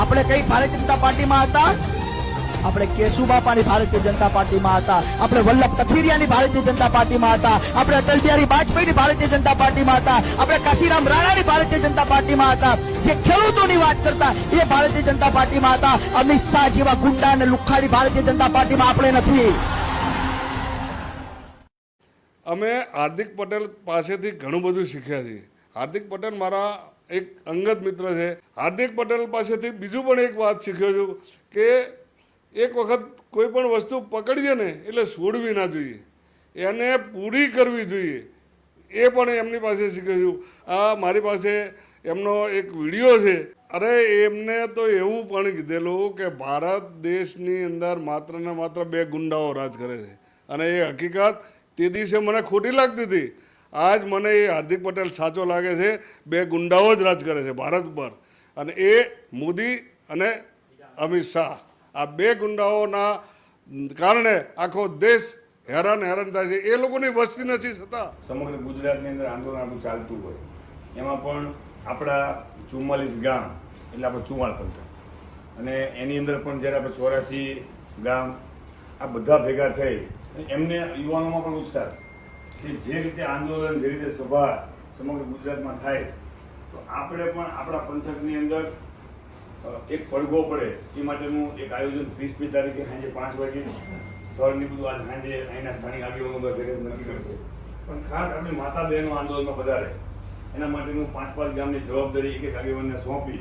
આપણે કઈ ભારતીય જનતા પાર્ટીમાં હતા? આપણે કેશુબાપાની ભારતીય જનતા પાર્ટીમાં હતા. આપણે વલ્લભ કથિરિયાની ભારતીય જનતા પાર્ટીમાં હતા. આપણે અટલ બિહારી વાજપેયીની ભારતીય જનતા પાર્ટીમાં હતા. આપણે કાશીરામ રાણાની ભારતીય જનતા પાર્ટીમાં હતા. જે ખેડૂતોની વાત કરતા એ ભારતીય જનતા પાર્ટીમાં હતા. અમિત શાહ જેવા ગુંડા અને લુખાડી ભારતીય જનતા પાર્ટીમાં આપણે નથી. અમે હાર્દિક પટેલ પાસેથી ઘણું બધું શીખ્યા છીએ. હાર્દિક પટેલ મારા એક અંગત મિત્ર છે. હાર્દિક પટેલ પાસેથી બીજું પણ એક વાત શીખ્યો છું કે એક વખત કોઈ પણ વસ્તુ પકડીએ ને એટલે છોડવી ના જોઈએ. એને પૂરી કરવી જોઈએ. એ પણ એમની પાસે શીખ્યો છું. આ મારી પાસે એમનો એક વીડિયો છે. અરે એમને તો એવું પણ કીધેલું કે ભારત દેશની અંદર માત્ર ને માત્ર બે ગુંડાઓ રાજ કરે છે. અને એ હકીકત તે દિવસે મને ખોટી લાગતી હતી. આજ મને એ હાર્દિક પટેલ સાચો લાગે છે, બે ગુંડાઓ જ રાજ કરે છે ભારત પર. અને એ મોદી અને અમિત શાહ. આ બે ગુંડાઓના કારણે આખો દેશ હેરાન હેરાન થાય છે. એ લોકોની વસ્તી નથી છતાં. સમગ્ર ગુજરાતની અંદર આંદોલન આપણું ચાલતું હોય. એમાં પણ આપણા ચુમ્માલીસ ગામ, એટલે આપણે ચુમ્માલ પંથક. અને એની અંદર પણ જ્યારે આપણે ચોરાસી ગામ આ બધા ભેગા થઈ એમને યુવાનોમાં પણ ઉત્સાહ. કે જે રીતે આંદોલન જે રીતે સભા સમગ્ર ગુજરાતમાં થાય તો આપણે પણ આપણા પંથકની અંદર એક પડઘો પડે. એ માટેનું એક આયોજન ત્રીસમી તારીખે સાંજે પાંચ વાગે સ્થળની બધું આજ સાંજે અહીંના સ્થાનિક આગેવાનો ભેગા નક્કી કરશે. પણ ખાસ આપણી માતા બહેનો આંદોલનમાં વધારે. એના માટેનું પાંચ પાંચ ગામની જવાબદારી એક એક આગેવાનને સોંપી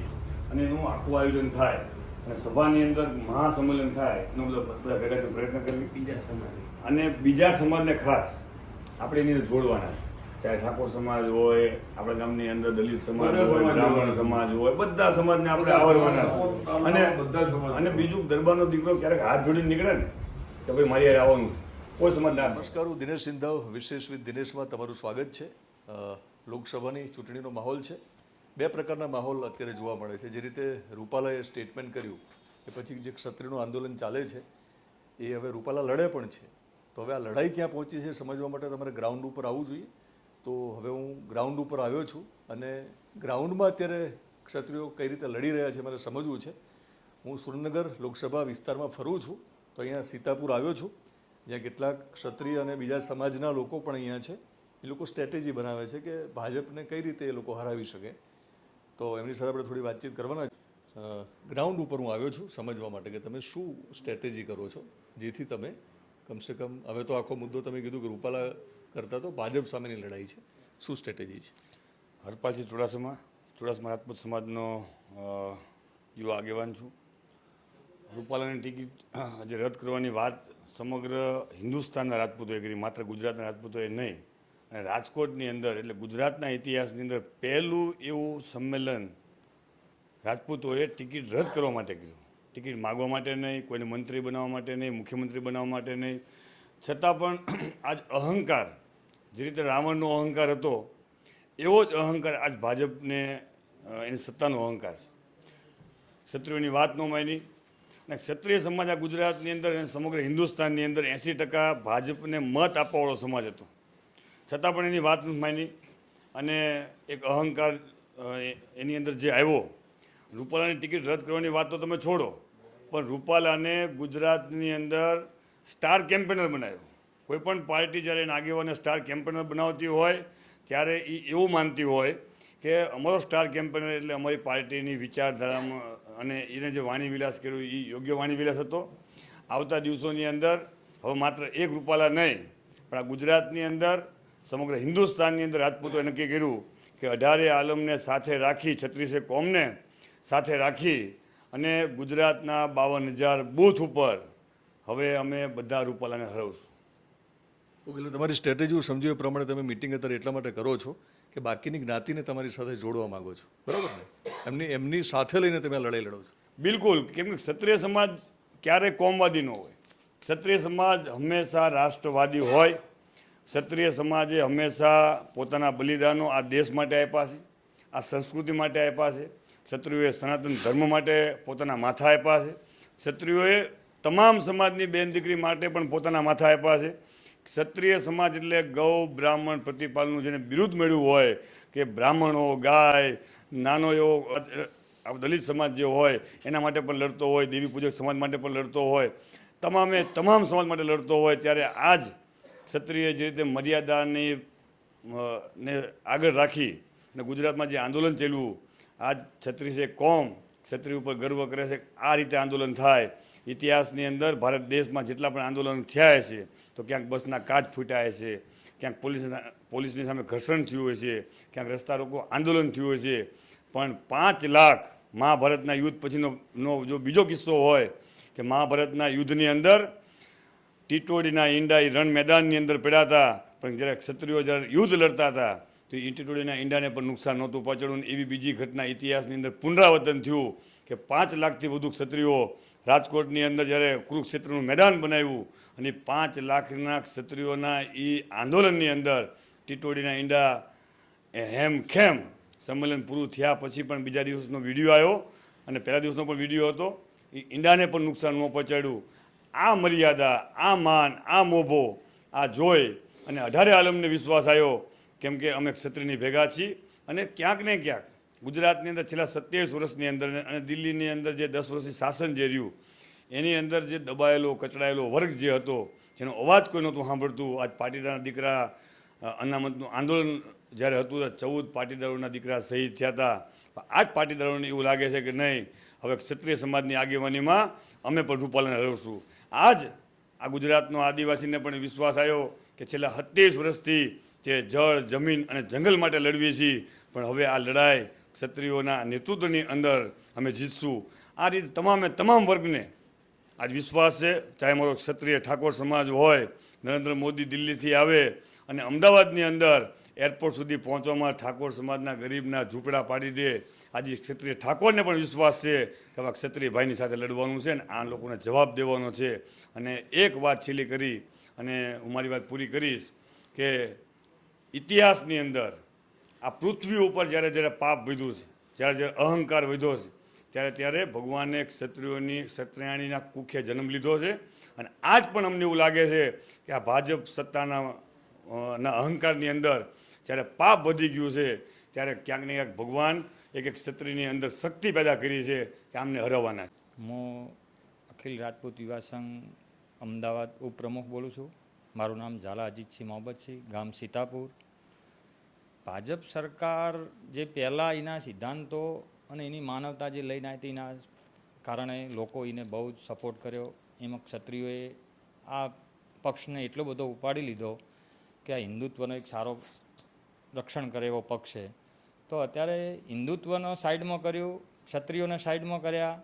અને એનું આખું આયોજન થાય. અને સભાની અંદર મહાસંમેલન થાય. એનો બધો બધા ભેગા પ્રયત્ન કરવી બીજા સમાજ. અને બીજા સમાજને ખાસ આપણે એની અંદર જોડવાના ચાહે ઠાકોર સમાજ હોય આપણા ગામની અંદર દલિત સમાજ હોય સમાજ બ્રાહ્મણ હોય. સમાજ હોય બધા સમાજને આપણે આવરવાના અને બધા સમાજ. અને બીજું દરબારનો દીકરો ક્યારેક હાથ જોડીને નીકળે ને કે ભાઈ મારી યાર આવવાનું છે. કોઈ સમાજ ના. નમસ્કાર હું દિનેશ સિંધાવ વિશેષ વિથ દિનેશમાં તમારું સ્વાગત છે. લોકસભાની ચૂંટણીનો માહોલ છે. બે પ્રકારના માહોલ અત્યારે જોવા મળે છે. જે રીતે રૂપાલાએ સ્ટેટમેન્ટ કર્યું કે પછી જે ક્ષત્રિયનું આંદોલન ચાલે છે એ હવે રૂપાલા લડે પણ છે. તો હવે આ લડાઈ ક્યાં પહોંચી છે સમજવા માટે તમારે ગ્રાઉન્ડ ઉપર આવવું જોઈએ. તો હવે હું ગ્રાઉન્ડ ઉપર આવ્યો છું અને ગ્રાઉન્ડમાં અત્યારે ક્ષત્રિયો કઈ રીતે લડી રહ્યા છે મારે સમજવું છે. હું સુરેન્દ્રનગર લોકસભા વિસ્તારમાં ફરું છું તો અહીંયા સીતાપુર આવ્યો છું. જ્યાં કેટલાક ક્ષત્રિય અને બીજા સમાજના લોકો પણ અહીંયા છે. એ લોકો સ્ટ્રેટેજી બનાવે છે કે ભાજપને કઈ રીતે એ લોકો હરાવી શકે. તો એમની સાથે આપણે થોડી વાતચીત કરવાના ગ્રાઉન્ડ ઉપર હું આવ્યો છું સમજવા માટે કે તમે શું સ્ટ્રેટેજી કરો છો જેથી તમે કમસે કમ, હવે તો આખો મુદ્દો તમે કીધું કે રૂપાલા કરતાં તો ભાજપ સામેની લડાઈ છે. શું સ્ટ્રેટેજી છે? હરપાલસિંહ ચુડાસમા ચુડાસમા રાજપૂત સમાજનો યુવા આગેવાન છું. રૂપાલાની ટિકિટ જે રદ કરવાની વાત સમગ્ર હિન્દુસ્તાનના રાજપૂતોએ કરી, માત્ર ગુજરાતના રાજપૂતોએ નહીં. અને રાજકોટની અંદર, એટલે ગુજરાતના ઇતિહાસની અંદર પહેલું એવું સંમેલન રાજપૂતોએ ટિકિટ રદ કરવા માટે કર્યું. ટિકિટ માગવા માટે નહીં, કોઈને મંત્રી બનાવવા માટે નહીં, મુખ્યમંત્રી બનાવવા માટે નહીં. છતાં પણ આજ અહંકાર, જે રીતે રાવણનો અહંકાર હતો, એવો જ અહંકાર આજ ભાજપને એની સત્તાનો અહંકાર છે. ક્ષત્રિયોની વાત ન માની અને ક્ષત્રિય સમાજ આ ગુજરાતની અંદર અને સમગ્ર હિન્દુસ્તાનની અંદર એંસી ટકા ભાજપને મત આપવાવાળો સમાજ હતો. છતાં પણ એની વાત નથી માની અને એક અહંકાર એની અંદર જે આવ્યો, રૂપાલાની ટિકિટ રદ કરવાની વાત તો તમે છોડો. પણ રૂપાલાને ગુજરાતની અંદર સ્ટાર કેમ્પેનર બનાવ્યો. કોઈ પણ પાર્ટી જ્યારે આગેવાને સ્ટાર કેમ્પેનર બનાવતી હોય, ત્યારે એ એવું માનતી હોય કે અમારો સ્ટાર કેમ્પેનર એટલે અમારી પાર્ટીની વિચારધારામાં અને એને જે વાણી વિલાસ કર્યો, એ યોગ્ય વાણી વિલાસ હતો. આવતા દિવસોની અંદર હવે માત્ર એક રૂપાલા નહીં, પણ આ ગુજરાતની અંદર, સમગ્ર હિન્દુસ્તાનની અંદર રાજપૂતોએ નક્કી કર્યું કે અઢારે આલમને સાથે રાખી, છત્રીસે કોમને સાથે રાખી અને ગુજરાતના બાવન હજાર બૂથ ઉપર હવે અમે બધા રૂપાલાને હરાવશું. ઓકે એટલે તમારી સ્ટ્રેટેજી હું સમજ્યું એ પ્રમાણે તમે મિટિંગ અત્યારે એટલા માટે કરો છો કે બાકીની જ્ઞાતિને તમારી સાથે જોડવા માંગો છો. બરાબર ને? એમની એમની સાથે લઈને તમે લડાઈ લડો છો. બિલકુલ. કેમ કે ક્ષત્રિય સમાજ ક્યારેય કોમવાદી ન હોય. ક્ષત્રિય સમાજ હંમેશા રાષ્ટ્રવાદી હોય. ક્ષત્રિય સમાજે હંમેશા પોતાના બલિદાનો આ દેશ માટે આપ્યા છે આ સંસ્કૃતિ માટે આપ્યા છે. ક્ષત્રિયોએ સનાતન ધર્મ માટે પોતાના માથા આપ્યા છે. ક્ષત્રિયોએ તમામ સમાજની બેન દીકરી માટે પણ પોતાના માથા આપ્યા છે. ક્ષત્રિય સમાજ એટલે ગૌ, બ્રાહ્મણ પ્રતિપાલનું જેને બિરુદ મેળવ્યું હોય, કે બ્રાહ્મણો, ગાય નાનો એવો આ દલિત સમાજ જે હોય, એના માટે પણ લડતો હોય, દેવી પૂજક સમાજ માટે પણ લડતો હોય, તમામે તમામ સમાજ માટે લડતો હોય, ત્યારે આજ ક્ષત્રિય જે રીતે મર્યાદાની ને આગળ રાખી અને ગુજરાતમાં જે આંદોલન ચાલ્યું આજ છત્રીસ છે કોમ ક્ષત્રિય ઉપર ગર્વ કરે છે આ રીતે આંદોલન થાય. ઇતિહાસની અંદર ભારત દેશમાં જેટલા પણ આંદોલન થયા છે, તો ક્યાંક બસના કાચ ફૂટ્યા છે, ક્યાંક પોલીસ પોલીસની સામે ઘર્ષણ થયું હોય છે, ક્યાંક રસ્તા રોકો આંદોલન થયું હોય છે. પણ પાંચ લાખ મહાભારતના યુદ્ધ પછીનો, નો જો બીજો કિસ્સો હોય કે મહાભારતના યુદ્ધની અંદર ટીટોડીના ઈંડા એ રણ મેદાનની અંદર પડ્યા હતા પણ જ્યારે ક્ષત્રિયો જ્યારે યુદ્ધ લડતા હતા તો એ ટીટોડીના ઈંડાને પણ નુકસાન નહોતું પહોંચાડ્યું એવી બીજી ઘટના ઇતિહાસની અંદર પુનરાવર્તન થયું કે પાંચ લાખથી વધુ ક્ષત્રિયો રાજકોટની અંદર જ્યારે કુરુક્ષેત્રનું મેદાન બનાવ્યું અને પાંચ લાખના ક્ષત્રિયોના એ આંદોલનની અંદર ટીટોડીના ઈંડા એ હેમ ખેમ સંમેલન પૂરું થયા પછી પણ બીજા દિવસનો વીડિયો આવ્યો અને પહેલા દિવસનો પણ વીડિયો હતો. એ ઈંડાને પણ નુકસાન ન પહોંચાડ્યું. આ મર્યાદા, આ માન, આ મોભો, આ જોઈ અને અઢારે આલમને વિશ્વાસ આવ્યો કેમ કે અમે ક્ષત્રિયની ભેગા છીએ. અને ક્યાંક ને ક્યાંક ગુજરાતની અંદર છેલ્લા સત્યાવીસ વર્ષની અંદર અને દિલ્હીની અંદર જે દસ વર્ષની શાસન જે રહ્યું, એની અંદર જે દબાયેલો, કચડાયેલો વર્ગ જે હતો, જેનો અવાજ કોઈ નહોતું સાંભળતું. આજ પાટીદારના દીકરા અનામતનું આંદોલન જ્યારે હતું ચૌદ પાટીદારોના દીકરા શહીદ થયા હતા. આજ આ પાટીદારોને એવું લાગે છે કે નહીં, હવે ક્ષત્રિય સમાજની આગેવાનીમાં અમે પણ રૂપાલાને હરવશું આજ આ ગુજરાતનો આદિવાસીને પણ વિશ્વાસ આવ્યો કે છેલ્લા સત્યાવીસ વર્ષથી જે જળ, જમીન અને જંગલ માટે લડવીએ છીએ. પણ હવે આ લડાઈ ક્ષત્રિયોના નેતૃત્વની અંદર અમે જીતશું. આ રીતે તમામે તમામ વર્ગને આજ વિશ્વાસ છે. ચાહે મારો ક્ષત્રિય ઠાકોર સમાજ હોય, નરેન્દ્ર મોદી દિલ્હીથી આવે અને અમદાવાદની અંદર એરપોર્ટ સુધી પહોંચવામાં ઠાકોર સમાજના ગરીબના ઝૂંપડા પાડી દે. આજે ક્ષત્રિય ઠાકોરને પણ વિશ્વાસ છે કે આવા ક્ષત્રિય ભાઈની સાથે લડવાનું છે અને આ લોકોને જવાબ દેવાનો છે. અને એક વાત છેલ્લી કરી અને હું મારી વાત પૂરી કરીશ કે ઇતિહાસની અંદર આ પૃથ્વી ઉપર જ્યારે જ્યારે પાપ વધ્યું છે, જ્યારે જ્યારે અહંકાર વધ્યો છે, ત્યારે ત્યારે ભગવાને ક્ષત્રિયોની ક્ષત્રિયાણીના કુખે જન્મ લીધો છે. અને આજ પણ અમને એવું લાગે છે કે આ ભાજપ સત્તાના ના અહંકારની અંદર જ્યારે પાપ વધી ગયું છે, ત્યારે ક્યાંક ને ક્યાંક ભગવાન એક એક ક્ષત્રિયની અંદર શક્તિ પેદા કરી છે કે આમને હરાવવાના છે. હું અખિલ રાજપૂત યુવા સંઘ અમદાવાદ ઉપપ્રમુખ બોલું છું. મારું નામ ઝાલા અજીતસિંહ મોહબ્બતસિંહ ગામ સીતાપુર. ભાજપ સરકાર જે પહેલાં એના સિદ્ધાંતો અને એની માનવતા જે લઈને આવી હતી એના કારણે લોકો એને બહુ જ સપોર્ટ કર્યો. એમાં ક્ષત્રિયોએ આ પક્ષને એટલો બધો ઉપાડી લીધો કે આ હિન્દુત્વનો એક સારો રક્ષણ કરે એવો પક્ષ છે. તો અત્યારે હિન્દુત્વનો સાઈડમાં કર્યું, ક્ષત્રિયોને સાઈડમાં કર્યા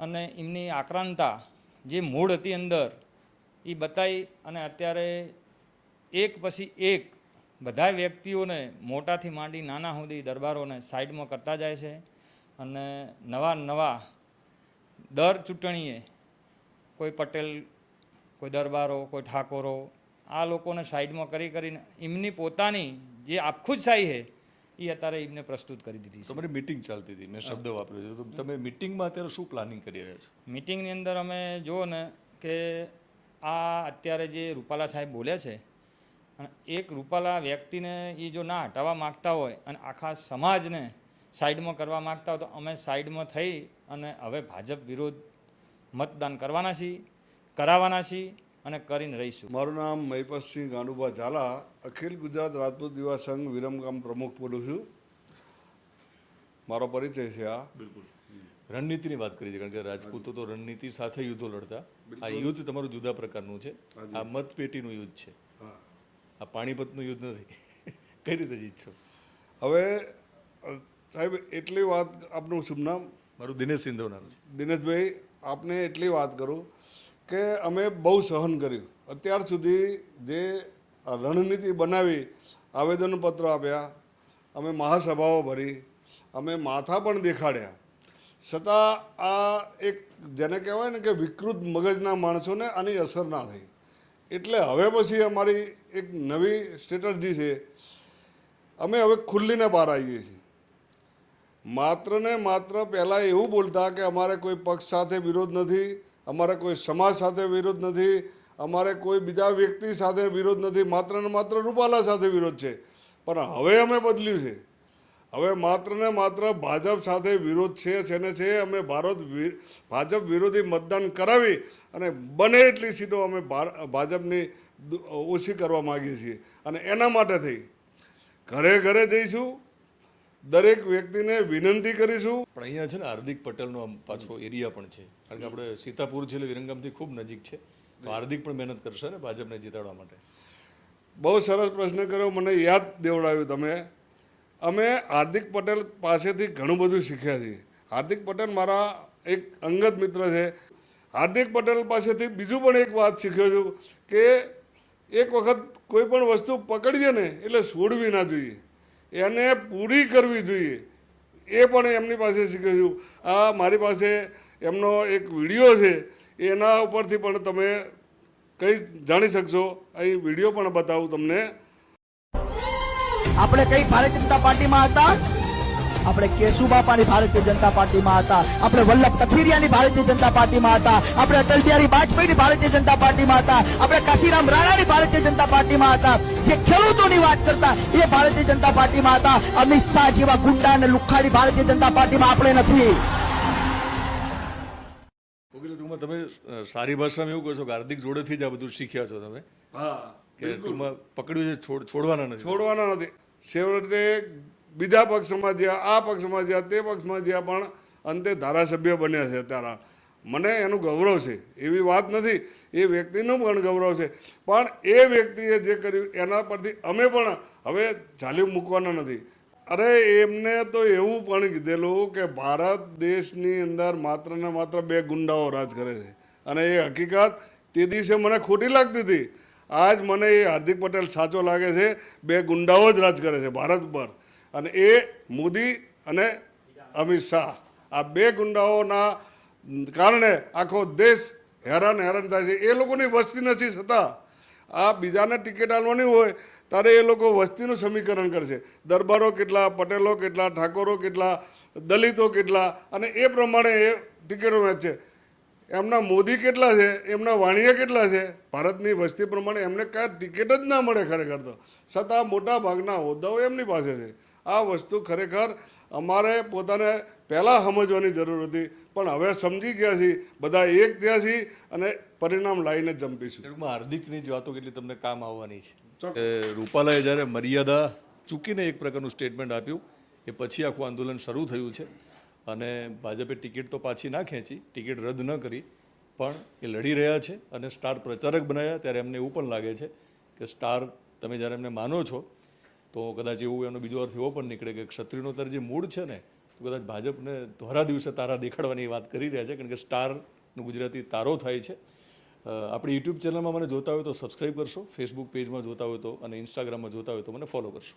અને એમની આક્રાંતા જે મૂળ હતી અંદર, એ બતાવી અને અત્યારે એક પછી એક બધા વ્યક્તિઓને મોટાથી માંડી નાના સુધી દરબારોને સાઈડમાં કરતા જાય છે અને નવા નવા દર ચૂંટણીએ કોઈ પટેલ કોઈ દરબારો કોઈ ઠાકોરો આ લોકોને સાઈડમાં કરી કરીને એમની પોતાની જે આખું જ સાઈ છે એ અત્યારે એમને પ્રસ્તુત કરી દીધી છે. તમારી મિટિંગ ચાલતી હતી મેં શબ્દ વાપર્યો છે. તો તમે મિટિંગમાં અત્યારે શું પ્લાનિંગ કરી રહ્યા છો? મિટિંગની અંદર અમે જુઓ ને કે આ અત્યારે જે રૂપાલા સાહેબ બોલ્યા છે અને એક રૂપાલા વ્યક્તિને એ જો ના હટાવવા માગતા હોય અને આખા સમાજને સાઈડમાં કરવા માગતા હોય તો અમે સાઈડમાં થઈ અને હવે ભાજપ વિરોધ મતદાન કરવાના છીએ કરાવવાના છીએ અને કરીને રહીશું. મારું નામ મહિપતસિંહ ગાંડુભા ઝાલા અખિલ ગુજરાત રાજપૂત યુવા સંઘ વિરમગામ પ્રમુખ બોલું છું. મારો પરિચય છે આ. બિલકુલ. રણનીતિની વાત કરી છે કારણ કે રાજપૂતો તો રણનીતિ સાથે યુદ્ધો લડતા. આ યુદ્ધ તમારું જુદા પ્રકારનું છે. આ મતપેટીનું યુદ્ધ છે. આ પાણીપતનું યુદ્ધ નથી. કઈ રીતે જીતશો? હવે સાહેબ એટલી વાત આપનું શુભ નામ? મારું દિનેશ સિંધોના દિનેશભાઈ આપને એટલી વાત કરું કે અમે બહુ સહન કર્યું. અત્યાર સુધી જે આ રણનીતિ બનાવી આવેદનપત્ર આપ્યા અમે મહાસભાઓ ભરી અમે માથા પણ દેખાડ્યા. છતાં આ એક જેને કહેવાય ને કે વિકૃત મગજના માણસોને આની અસર ના થઈ. એટલે હવે પછી અમારી એક નવી સ્ટ્રેટર્જી છે. અમે હવે ખુલ્લીને બહાર આવીએ છીએ. માત્ર ને માત્ર પહેલાં એવું બોલતા કે અમારે કોઈ પક્ષ સાથે વિરોધ નથી, અમારે કોઈ સમાજ સાથે વિરોધ નથી, અમારે કોઈ બીજા વ્યક્તિ સાથે વિરોધ નથી, માત્ર ને માત્ર રૂપાલા સાથે વિરોધ છે. પણ હવે અમે બદલ્યું છે. હવે માત્ર ને માત્ર ભાજપ સાથે વિરોધ છે છે ને છે અમે ભારત ભાજપ વિરોધી મતદાન કરાવી અને બને એટલી સીટો અમે ભાજપની ઓછી કરવા માગીએ છીએ. અને એના માટે થઈ ઘરે ઘરે જઈશું દરેક વ્યક્તિને વિનંતી કરીશું. પણ અહીંયા છે ને હાર્દિક પટેલનો પાછો એરિયા પણ છે. કારણ કે આપણે સીતાપુર છે એટલે વિરંગામથી ખૂબ નજીક છે. તો હાર્દિક પણ મહેનત કરશે ને ભાજપને જીતાડવા માટે? બહુ સરસ પ્રશ્ન કર્યો. મને યાદ દેવડાવ્યું તમે. અમે હાર્દિક પટેલ પાસેથી ઘણું બધું શીખ્યા છીએ. હાર્દિક પટેલ મારા એક અંગત મિત્ર છે. હાર્દિક પટેલ પાસેથી બીજું પણ એક વાત શીખ્યો છું કે એક વખત કોઈ પણ વસ્તુ પકડીએ ને એટલે છોડવી ના જોઈએ. એને પૂરી કરવી જોઈએ. એ પણ એમની પાસે શીખ્યો છું. આ મારી પાસે એમનો એક વીડિયો છે. એના ઉપરથી પણ તમે કંઈ જાણી શકશો. અહીં વીડિયો પણ બતાવું તમને. આપણે કઈ ભારતીય જનતા પાર્ટીમાં હતા? આપણે કેશુબાપાની ભારતીય જનતા પાર્ટીમાં હતા. આપણે વલ્લભ કથિરિયાની ભારતીય જનતા પાર્ટીમાં હતા. આપણે અટલ બિહારી વાજપેયીની ભારતીય જનતા પાર્ટીમાં હતા. આપણે કાશીરામ રાણાની ભારતીય જનતા પાર્ટીમાં હતા. જે ખેડૂતોની વાત કરતા એ ભારતીય જનતા પાર્ટીમાં હતા. અમિત શાહ જેવા ગુંડા અને લુખારી ભારતીય જનતા પાર્ટીમાં આપણે નથી. ટૂંકમાં તમે સારી ભાષામાં એવું કહો છો કે હાર્દિક જોડેથી જ આ બધું શીખ્યા છો તમે. હા કે ટૂંકમાં પકડ્યું છે છોડ છોડવાના નથી. છોડવાના નથી. છેવટે બીજા પક્ષમાં જ્યાં આ પક્ષમાં જ્યાં તે પક્ષમાં જ્યાં પણ અંતે ધારાસભ્ય બન્યા છે અત્યારે. મને એનું ગૌરવ છે, એવી વાત નથી, એ વ્યક્તિનું પણ ગૌરવ છે. પણ એ વ્યક્તિએ જે કર્યું એના પરથી અમે પણ હવે ચાલ્યું મૂકવાના નથી. અરે એમને તો એવું પણ કીધેલું કે ભારત દેશની અંદર માત્ર ને માત્ર બે ગુંડાઓ રાજ કરે છે. અને એ હકીકત તે દિવસે મને ખોટી લાગતી હતી. આજ મને એ હાર્દિક પટેલ સાચો લાગે છે, બે ગુંડાઓ જ રાજ કરે છે ભારત પર. અને એ મોદી અને અમિત શાહ. આ બે ગુંડાઓના કારણે આખો દેશ હેરાન હેરાન થાય છે. એ લોકોની વસ્તી નથી છતાં. આ બીજાને ટિકિટ આપવાની હોય, ત્યારે એ લોકો વસ્તીનું સમીકરણ કરશે. દરબારો કેટલા, પટેલો કેટલા, ઠાકોરો કેટલા, દલિતો કેટલા, અને એ પ્રમાણે એ ટિકિટો વહેંચે એમના મોદી કેટલા છે એમના વાણિયા કેટલા છે? ભારતની વસ્તી પ્રમાણે એમને કાંઈ ટિકિટ જ ના મળે ખરેખર તો. છતાં મોટા ભાગના હોદ્દાઓ એમની પાસે છે. આ વસ્તુ ખરેખર અમારે પોતાને પહેલાં સમજવાની જરૂર હતી પણ હવે સમજી ગયા છીએ. બધા એક થયા છીએ અને પરિણામ લાવીને જંપીશું ટૂંકમાં હાર્દિકની જ વાતો કેટલી તમને કામ આવવાની છે. રૂપાલાએ જ્યારે મર્યાદા ચૂકીને એક પ્રકારનું સ્ટેટમેન્ટ આપ્યું એ પછી આખું આંદોલન શરૂ થયું છે. અને ભાજપે ટિકિટ તો પાછી ના ખેંચી, ટિકિટ રદ ન કરી, પણ એ લડી રહ્યા છે અને સ્ટાર પ્રચારક બનાવ્યા ત્યારે એમને એવું પણ લાગે છે કે સ્ટાર તમે જ્યારે એમને માનો છો, તો કદાચ એવું એનો બીજો અર્થ એવો પણ નીકળે કે ક્ષત્રિયનો તાર જે મૂળ છે ને, તો કદાચ ભાજપને ધોરા દિવસે તારા દેખાડવાની વાત કરી રહ્યા છે, કારણ કે સ્ટારનું ગુજરાતી તારો થાય છે. આપણી યુટ્યુબ ચેનલમાં મને જોતા હોય તો સબસ્ક્રાઈબ કરશો, ફેસબુક પેજમાં જોતા હોય તો અને ઇન્સ્ટાગ્રામમાં જોતા હોય તો મને ફોલો કરશો.